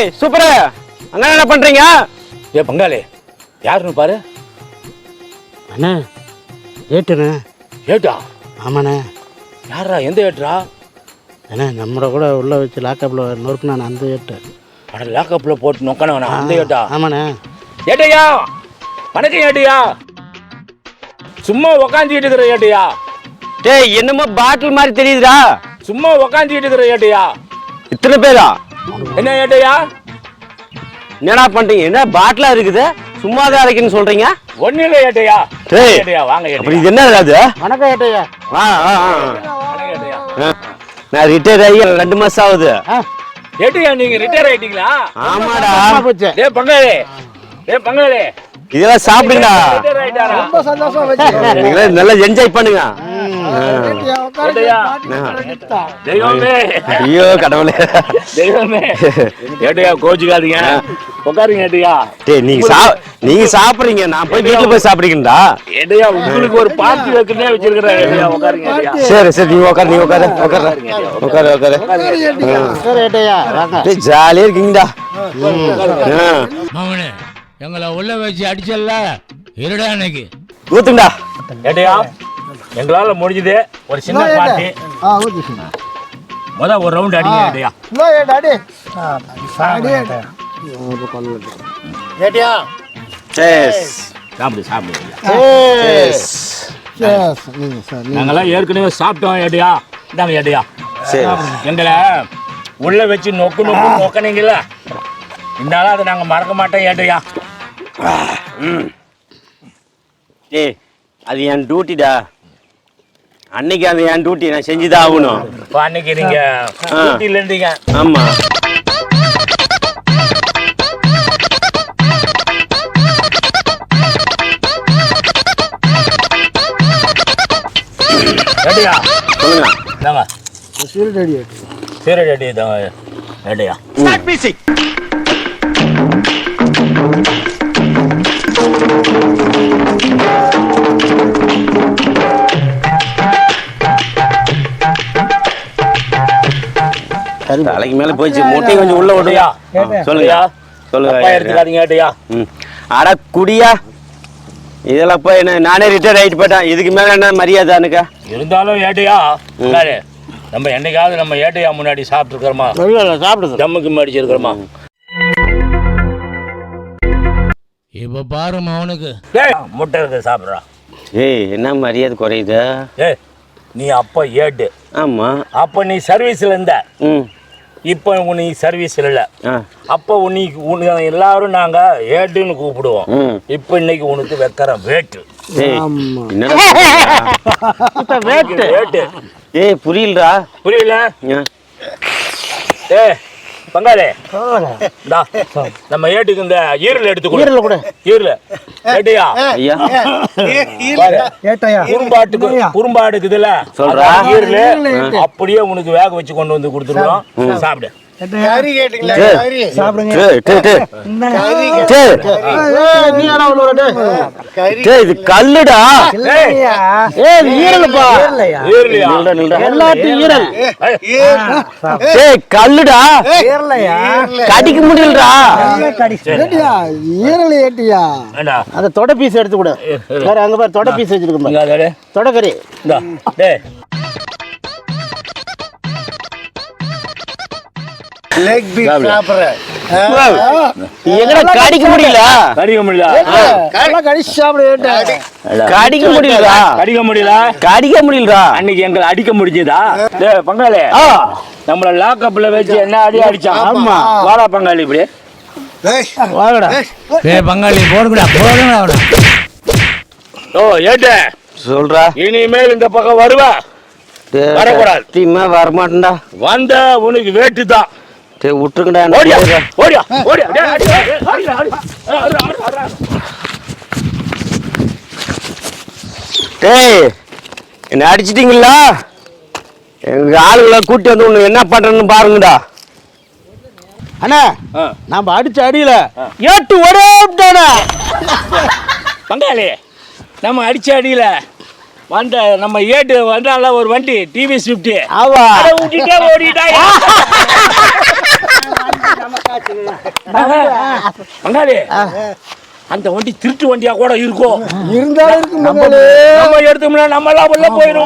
டேய் சூப்பர். அங்க என்ன பண்றீங்க? ஏ பங்காளி யாருன்னு பாரு. அண்ணே ஏட்டுண்ணே. ஏட்டா? ஆமாண்ணே. யாரா எந்த ஏட்டுறா அண்ணே நம்மளோட கூட உள்ள வச்சு லாக்கப்பில் நொறுக்குனாண்ணே அந்த ஏட்டு. அட லாக்கப்ல போட்டு நோக்கணவனா அந்த ஏட்டா? ஆமாண்ணே. ஏட்டையா? வணக்கம் ஏட்டையா? சும்மா உக்காந்துட்டு இருக்கிற ஏட்டையா? டேய் என்னமோ பாட்டில் மாதிரி தெரியுதுடா. சும்மா உக்காந்துட்டு இருக்கிற ஏட்டையா? இத்தனை பேரா? என்ன ஏட்டையா? என்னடா பண்றீங்க? என்ன பாட்டிலா இருக்குது? சும்மா தான் அரைக்கணும்னு சொல்றீங்க? ஒன்னும் இல்லை ஏட்டையா. டேய். ஏட்டையா வாங்க அப்படி இது என்ன அது? வணக்கம் ஏட்டையா. ஆ ஆ. நான் ரிட்டையர் ஆகி ரெண்டு மாசம் ஆகுது. ஏட்டையா நீங்க ரிட்டையர் ஆயிட்டீங்களா? ஆமாடா. ஆமா போச்சு. ஏ பங்காளி. ஏ பங்காளி. இதெல்லாம் சாப்பிடுங்கடா ரிட்டையர் ஆயிட்டாரா நீங்களே நல்லா என்ஜாய் பண்ணுங்க. ஐயோ கடவுளே. தெய்வமே. ஏட்டையா கோச்சுக்காதீங்க. உட்காருங்க ஏட்டையா. டேய் நீங்க சா நீங்க சாப்பிடுறீங்க. நான் போய் வீட்டுல போய் சாப்பிடுறீங்கடா ஏட்டையா உங்களுக்கு ஒரு பார்ட்டி வைக்கிறதே வச்சிருக்கிறேன். ஏட்டையா உட்காருங்க ஏட்டையா. சரி சரி நீ உட்காரு நீ உட்காரு உட்காரு உட்காரு உட்காரு. சரி ஏட்டையா. வாங்க டேய் ஜாலியா இருக்கீங்கடா. ஆ. மவனே எங்களை உள்ள வச்சு அடிச்சல்ல. இருடா இன்னைக்கு ஊத்துங்கடா. ஏட்டையா எங்களால முடிஞ்சது. ஒரு சின்ன ஓகே முத ஒரு ரவுண்ட் அடிங்க ஏட்டையா ஏட்டையா சேஸ் சாப்பிடு சாப்பிடு சேஸ் நாங்கெல்லாம் ஏற்கனவே சாப்பிட்டோம் ஏட்டையா இந்தாங்க ஏட்டையா சரி எங்களை உள்ள வச்சு நொக்கு நொக்கு நொக்கனீங்கல்ல. இந்த நாள் அதை நாங்கள் மறக்க மாட்டோம் ஏட்டையா டேய் அது என் டியூட்டிடா அன்னைக்கு அது என் டியூட்டி நான் செஞ்சுதான் ஆகணும். இப்போ அன்னைக்கு நீங்க ஊட்டியில் இருந்தீங்க. ஆமா. ஏட்டையா சொல்லுங்க. சீரட் அடி சீரடி ஏட்டி இதாங்க ஏட்டையா தலைக்கு மேல போயிடுச்சு. முட்டை கொஞ்சம் உள்ள விடுயா சொல்லுங்க. சொல்லுங்க எடுத்துக்காதீங்க ஏட்டையா ம். அட குடியா. இதெல்லாம் போய் என்ன நானே ரிட்டையர் ஆகிட்டு போயிட்டேன். இதுக்கு மேல என்ன மரியாதை அனுக்கா? இருந்தாலும் ஏட்டையா? நம்ம என்னைக்காவது நம்ம ஏட்டையா முன்னாடி இல்லை சாப்பிடுது. ஜம்முக்கு மடிச்சிருக்கிறோமா இப்ப பாரு மவனுக்கு டேய் முட்டை இருக்கு சாப்பிட்றா. ஏய் என்ன மரியாதை குறையுது? ஏய் நீ அப்போ ஏட்டு ஆமா. அப்போ நீ சர்வீஸில் இருந்த. ம். இப்போ நீ சர்வீஸில் இல்லை. ஆ. அப்போ உன்னை உன்னை எல்லாரும் நாங்கள் ஏட்டுன்னு கூப்பிடுவோம். இப்போ இன்னைக்கு உனக்கு வைக்கிறோம் வேட்டு. என்னடா வேட்டு வேட்டு ஏய் புரியலடா. புரியல. ஏ. பங்காளி. இந்தா, நம்ம ஏட்டுக்கு இந்த ஈரல் எடுத்து கொடு. ஈரல் கூட. ஈரல். ஏட்டியா? ஐயா. பாரு. ஏட்டையா? குறும்பாட்டுக்கு குறும்பாடு இருக்குதுல்ல சொல்றா. ஈரல். அப்படியே உனக்கு வேக வச்சு கொண்டு வந்து கொடுத்துருவோம். சாப்பிடு. கறி கேட்டீங்களா? சரி. சாப்பிடுங்க. டேய், டேய், டேய். டேய், நீ யாரா உள்ள டேய், இது கல்லுடா. ஈரல்ப்பா. எல்லாத்தையும் ஈரல். கல்லுடா. கடிக்க முடியலடா. ஈரல் ஏட்டியா. அந்த தொட பீஸ் எடுத்து கூட. வேற அங்க பாரு தொட பீஸ் வச்சிருக்கோம் இங்க இந்தா. டேய், எங்கடா கடிக்க முடியல? கடிக்க முடியல. கடிச்சு சாப்பிடு கடிக்க முடியலடா. கடிக்க முடியல. கடிக்க முடியலடா. அன்னைக்கு எங்களை அடிக்க முடிஞ்சதா? டேய் பங்காளி. ஆ. நம்மள லாக்கப்ல வச்சு என்ன அடி அடிச்சான் ஆமா. வாடா பங்காளி இப்படி. பங்காளி அவனை. ஓ ஏட்டு சொல்றா. இனிமேல் இந்த பக்கம் வருவா. வரக்கூடாது. வரமாட்டேன்டா. வந்த உனக்கு வேட்டு தான் டேய் விட்டுருங்கடா ஓடியா. ஓடியா ஓடியா டேய், அடி, அடி, அடி, அடி. அடி, அடி, அடி, அடி. டேய் என்ன அடிச்சிட்டீங்களா எங்க ஆளுங்களை கூட்டி வந்து உன்னை என்ன பண்றேன்னு பாருங்கடா அண்ணா. நாம அடிச்ச அடியில ஏட்டு ஒரே பங்காளி நம்ம அடிச்ச அடியில வந்த நம்ம ஏட்டு வந்தால ஒரு வண்டி டிவி ஸ்விஃப்ட் ஆவா அதை விட்டுட்டே ஓடிட்டா பங்காளி அந்த வண்டி திருட்டு வண்டியா கூட இருக்கும் இருந்தாலும் இருக்கு நம்ம எடுத்தோம்னா நம்ம எல்லாம் உள்ள பங்காளி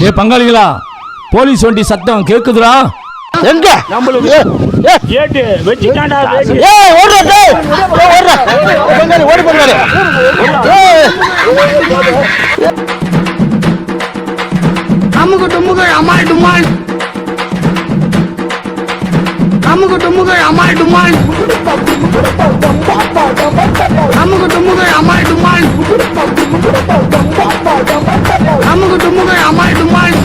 ஏ பங்காளிகளா போலீஸ் வண்டி சத்தம் கேக்குதுடா? எங்க? நம்மளுக்கு ஏட்டு வச்சுட்டாண்டா வேட்டி. ஏய் ஓடுறா டேய் ஓடுறா. பங்காளி ஓடு பங்காளி. ஏய். அமுகு டுமுகு அமால் டுமால். அமுகு டுமுகு அமால் டுமால். அமுகு டுமுகு அமால் டுமால். அமுகு டுமுகு அமால் டுமால்.